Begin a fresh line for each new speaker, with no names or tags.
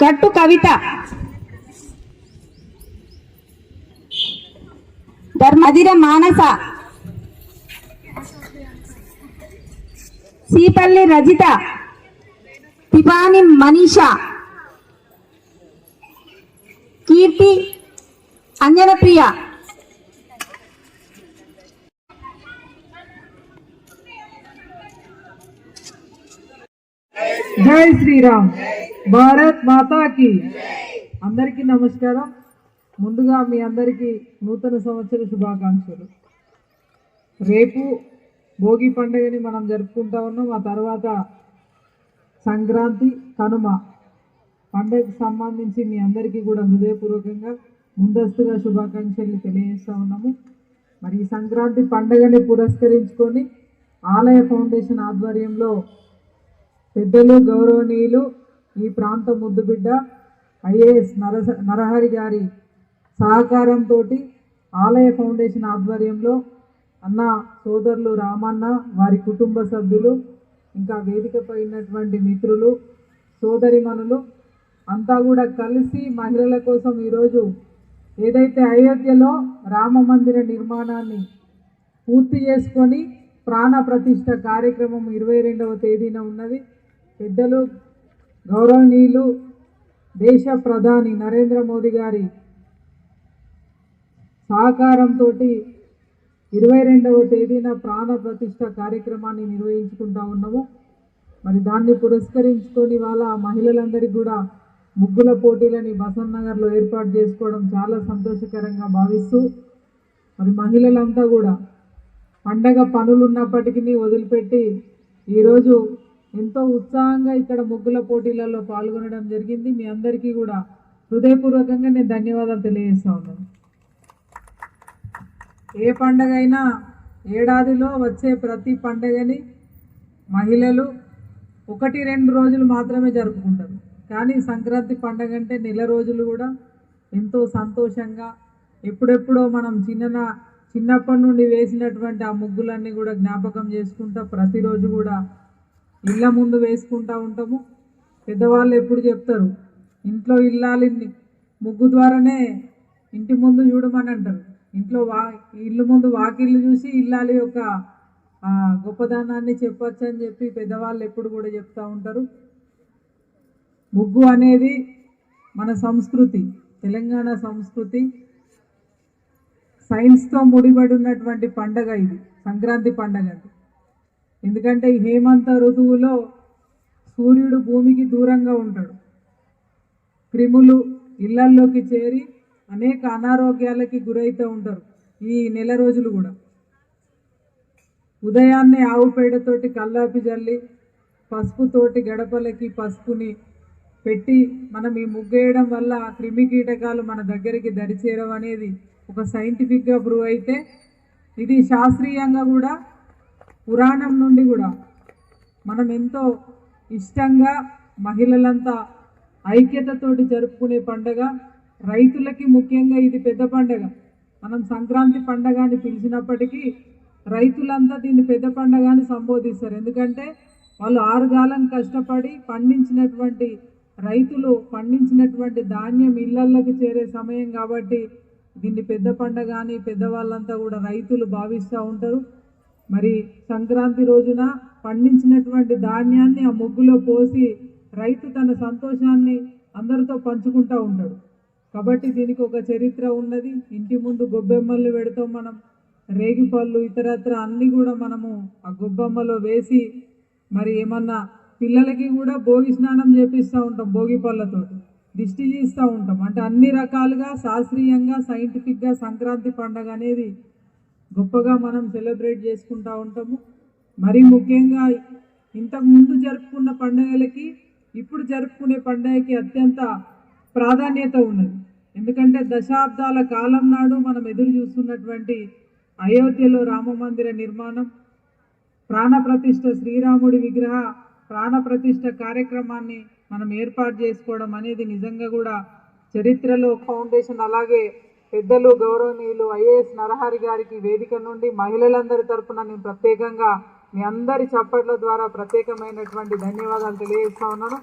कहनी कविता। धर्मधीर मानसा। సీపల్లి రజిత తిపాని మనీష కీర్తి అంజనప్రియ.
జై శ్రీరామ్. భారత్ మాతాకి అందరికీ నమస్కారం. ముందుగా మీ అందరికీ నూతన సంవత్సర శుభాకాంక్షలు. రేపు భోగి పండుగని మనం జరుపుకుంటా ఉన్నాం. ఆ తర్వాత సంక్రాంతి కనుమ పండుగకు సంబంధించి మీ అందరికీ కూడా హృదయపూర్వకంగా ముందస్తుగా శుభాకాంక్షలు తెలియజేస్తూ ఉన్నాము. మరి ఈ సంక్రాంతి పండుగని పురస్కరించుకొని ఆలయ ఫౌండేషన్ ఆధ్వర్యంలో పెద్దలు గౌరవనీయులు ఈ ప్రాంత ముద్దుబిడ్డ ఐఏఎస్ నరస నరహరి గారి సహకారంతో ఆలయ ఫౌండేషన్ ఆధ్వర్యంలో అన్న సోదరులు రామన్న వారి కుటుంబ సభ్యులు ఇంకా వేదికపై ఉన్నటువంటి మిత్రులు సోదరిమణులు అంతా కూడా కలిసి మహిళల కోసం ఈరోజు ఏదైతే అయోధ్యలో రామ మందిర నిర్మాణాన్ని పూర్తి చేసుకొని ప్రాణ ప్రతిష్ట కార్యక్రమం ఇరవై రెండవ తేదీన ఉన్నది. పెద్దలు గౌరవనీయులు దేశ ప్రధాని నరేంద్ర మోదీ గారి సహకారంతో ఇరవై రెండవ తేదీన ప్రాణ ప్రతిష్ట కార్యక్రమాన్ని నిర్వహించుకుంటా ఉన్నాము. మరి దాన్ని పురస్కరించుకొని వాళ్ళ మహిళలందరికీ కూడా ముగ్గుల పోటీలని బసన్ నగర్లో ఏర్పాటు చేసుకోవడం చాలా సంతోషకరంగా భావిస్తూ మరి మహిళలంతా కూడా పండగ పనులు ఉన్నప్పటికీ వదిలిపెట్టి ఈరోజు ఎంతో ఉత్సాహంగా ఇక్కడ ముగ్గుల పోటీలలో పాల్గొనడం జరిగింది. మీ అందరికీ కూడా హృదయపూర్వకంగా నేను ధన్యవాదాలు తెలియజేస్తా ఉన్నాను. ఏ పండగ అయినా ఏడాదిలో వచ్చే ప్రతి పండగని మహిళలు ఒకటి రెండు రోజులు మాత్రమే జరుపుకుంటారు. కానీ సంక్రాంతి పండగ అంటే నెల రోజులు కూడా ఎంతో సంతోషంగా ఎప్పుడెప్పుడో మనం చిన్న చిన్నప్పటి నుండి వేసినటువంటి ఆ ముగ్గులన్నీ కూడా జ్ఞాపకం చేసుకుంటా ప్రతిరోజు కూడా ఇళ్ళ ముందు వేసుకుంటూ ఉంటాము. పెద్దవాళ్ళు ఎప్పుడు చెప్తారు ఇంట్లో ఇల్లాలి ముగ్గు ద్వారానే ఇంటి ముందు చూడమని అంటారు. ఇంట్లో వా ఇల్లు ముందు వాకిళ్ళు చూసి ఇల్లాలి యొక్క గొప్పదనాన్ని చెప్పొచ్చు అని చెప్పి పెద్దవాళ్ళు ఎప్పుడు కూడా చెప్తూ ఉంటారు. ముగ్గు అనేది మన సంస్కృతి తెలంగాణ సంస్కృతి. సైన్స్తో ముడిపడి ఉన్నటువంటి పండగ ఇది సంక్రాంతి పండగ ఎందుకంటే ఈ హేమంత ఋతువులో సూర్యుడు భూమికి దూరంగా ఉంటాడు. క్రిములు ఇళ్ళల్లోకి చేరి అనేక అనారోగ్యాలకి గురవుతూ ఉంటారు ఈ నెల రోజులు కూడా. ఉదయాన్నే ఆవు పేడతోటి కల్లాపి జల్లి పసుపుతోటి గడపలకి పసుపుని పెట్టి మనం ఈ ముగ్గేయడం వల్ల క్రిమి కీటకాలు మన దగ్గరికి దరిచేరవు అనేది ఒక సైంటిఫిక్గా ప్రూవ్ అయితే ఇది శాస్త్రీయంగా కూడా పురాణం నుండి కూడా మనం ఎంతో ఇష్టంగా మహిళలంతా ఐక్యతతోటి జరుపుకునే పండగ. రైతులకి ముఖ్యంగా ఇది పెద్ద పండగ. మనం సంక్రాంతి పండగ అని పిలిచినప్పటికీ రైతులంతా దీన్ని పెద్ద పండగ అని సంబోధిస్తారు. ఎందుకంటే వాళ్ళు ఆరుగాలం కష్టపడి పండించినటువంటి రైతులు పండించినటువంటి ధాన్యం ఇళ్ళకి చేరే సమయం కాబట్టి దీన్ని పెద్ద పండగ అని పెద్దవాళ్ళంతా కూడా రైతులు భావిస్తూ ఉంటారు. మరి సంక్రాంతి రోజున పండించినటువంటి ధాన్యాన్ని ఆ ముగ్గులో పోసి రైతు తన సంతోషాన్ని అందరితో పంచుకుంటూ ఉంటాడు. కాబట్టి దీనికి ఒక చరిత్ర ఉన్నది. ఇంటి ముందు గొబ్బెమ్మలు పెడతాం మనం. రేగిపళ్ళు ఇతరత్ర అన్నీ కూడా మనము ఆ గొబ్బెమ్మలో వేసి మరి ఏమన్నా పిల్లలకి కూడా భోగి స్నానం చేపిస్తూ ఉంటాం భోగి పళ్ళతో దిష్టి చేస్తూ ఉంటాం. అంటే అన్ని రకాలుగా శాస్త్రీయంగా సైంటిఫిక్గా సంక్రాంతి పండగ అనేది గొప్పగా మనం సెలబ్రేట్ చేసుకుంటూ ఉంటాము. మరి ముఖ్యంగా ఇంతకుముందు జరుపుకున్న పండుగలకి ఇప్పుడు జరుపుకునే పండుగకి అత్యంత ప్రాధాన్యత ఉన్నది. ఎందుకంటే దశాబ్దాల కాలం నాడు మనం ఎదురు చూస్తున్నటువంటి అయోధ్యలో రామ మందిర నిర్మాణం ప్రాణప్రతిష్ఠ శ్రీరాముడి విగ్రహ ప్రాణప్రతిష్ఠ కార్యక్రమాన్ని మనం ఏర్పాటు చేసుకోవడం అనేది నిజంగా కూడా చరిత్రలో ఫౌండేషన్ అలాగే పెద్దలు గౌరవనీయులు ఐఏఎస్ నరహరి గారికి వేదిక నుండి మహిళలందరి తరఫున నేను ప్రత్యేకంగా మీ అందరి చప్పట్ల ద్వారా ప్రత్యేకమైనటువంటి ధన్యవాదాలు తెలియజేస్తా ఉన్నాను.